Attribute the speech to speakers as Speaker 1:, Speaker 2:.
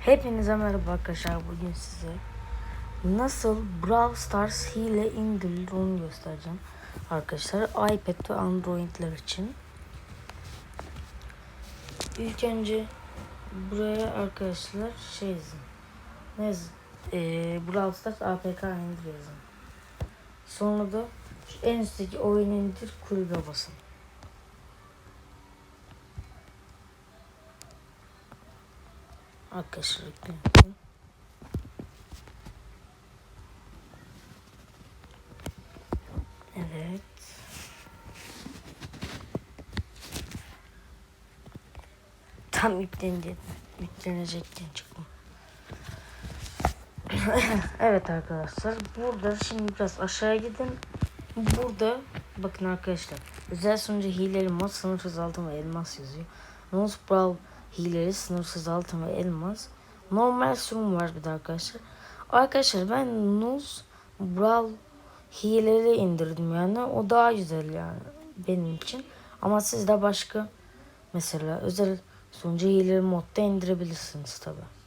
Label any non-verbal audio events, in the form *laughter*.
Speaker 1: Hepinize merhaba arkadaşlar. Bugün size nasıl Brawl Stars hile indirilir onu göstereceğim. Arkadaşlar iPad ve Android'ler için. İlk önce buraya arkadaşlar şey yazın. Ne yazın? Ee, Brawl Stars APK indir yazın. Sonra da en üstteki oyun indir kulübe basın. Arkadaşlar. Evet. Tam yüklendi. Yüklenecekken çıktım. *coughs* evet arkadaşlar. Burada şimdi biraz aşağıya gidin. Burada bakın arkadaşlar. Özel sunucu hileli mod sınırsız altın ve elmas yazıyor. Nose Brawl hileli sınırsız altın ve elmas. Normal sürüm var bir de arkadaşlar. Arkadaşlar ben Nose Brawl hileli indirdim yani. O daha güzel yani benim için. Ama siz de başka mesela özel sunucu hileli modda indirebilirsiniz tabi.